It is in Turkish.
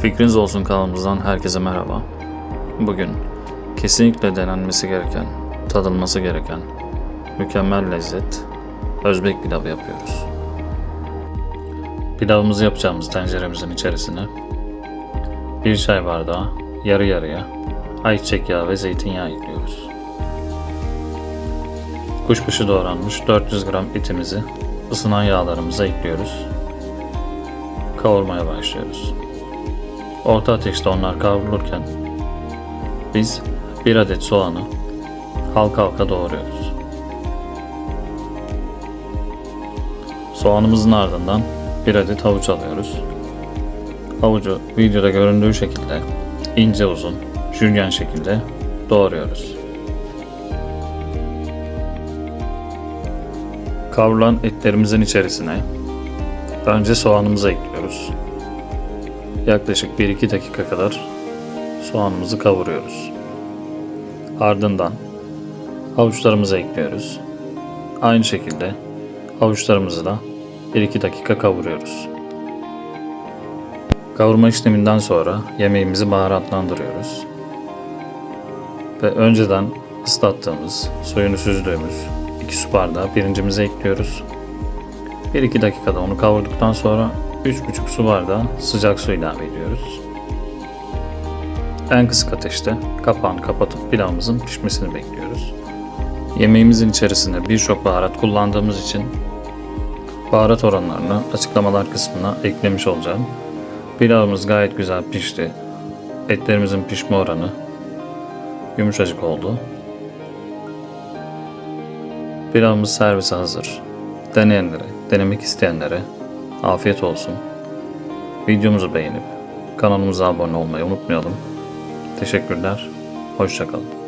Fikriniz olsun kanalımızdan herkese merhaba. Bugün kesinlikle denenmesi gereken, tadılması gereken mükemmel lezzet Özbek pilavı yapıyoruz. Pilavımızı yapacağımız tenceremizin içerisine bir çay bardağı yarı yarıya ayçiçek yağı ve zeytinyağı ekliyoruz. Kuşbaşı doğranmış 400 gram etimizi ısınan yağlarımıza ekliyoruz. Kavurmaya başlıyoruz. Orta ateşte onlar kavrulurken biz bir adet soğanı halka halka doğruyoruz. Soğanımızın ardından bir adet havuç alıyoruz. Havucu videoda göründüğü şekilde ince uzun, jülyen şekilde doğruyoruz. Kavrulan etlerimizin içerisine önce soğanımızı ekliyoruz. Yaklaşık 1-2 dakika kadar soğanımızı kavuruyoruz. Ardından havuçlarımızı ekliyoruz. Aynı şekilde havuçlarımızı da 1-2 dakika kavuruyoruz. Kavurma işleminden sonra yemeğimizi baharatlandırıyoruz. Ve önceden ıslattığımız, suyunu süzdüğümüz 2 su bardağı pirincimizi ekliyoruz. 1-2 dakikada onu kavurduktan sonra 3,5 su bardağı sıcak su ilave ediyoruz. En kısık ateşte kapağını kapatıp pilavımızın pişmesini bekliyoruz. Yemeğimizin içerisinde birçok baharat kullandığımız için baharat oranlarını açıklamalar kısmına eklemiş olacağım. Pilavımız gayet güzel pişti. Etlerimizin pişme oranı yumuşacık oldu. Pilavımız servise hazır. Deneyenlere, denemek isteyenlere afiyet olsun. Videomuzu beğenip kanalımıza abone olmayı unutmayalım. Teşekkürler. Hoşçakalın.